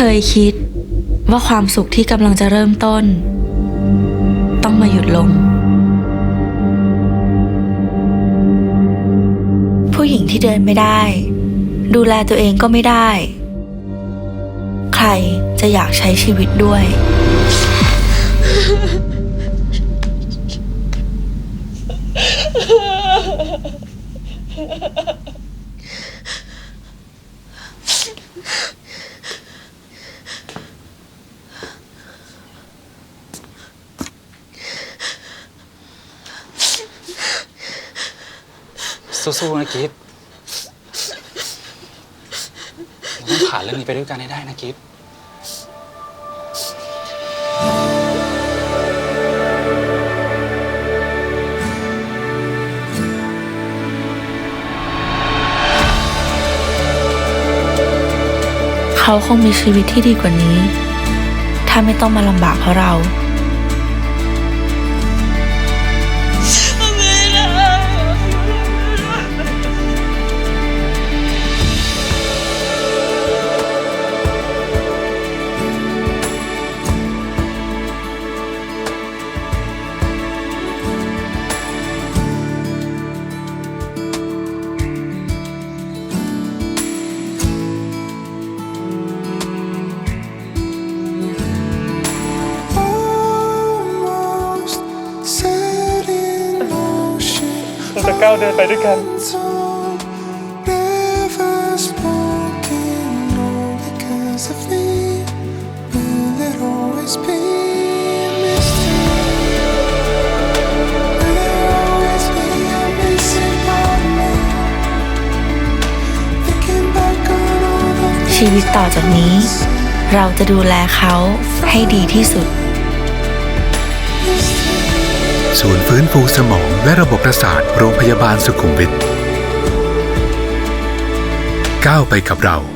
เคยคิดว่าความสุขที่กำลังจะเริ่มต้น ต้องมาหยุดลง ผู้หญิงที่เดินไม่ได้ ดูแลตัวเองก็ไม่ได้ ใครจะอยากใช้ชีวิตด้วย สู้ๆนะกิฟเราต้องผ่านเรื่องนี้ไปด้วยกันให้ได้นะกิฟเขาคงมีชีวิตที่ดีกว่านี้ ถ้าไม่ต้องมาลำบากเพราะเรา จะก้าวเดินไปด้วยกันชีวิตต่อจากนี้ เราจะดูแลเขาให้ดีที่สุด ศูนย์ฟื้นฟูสมองและระบบประสาทโรงพยาบาลสุขุมวิทก้าวไปกับเรา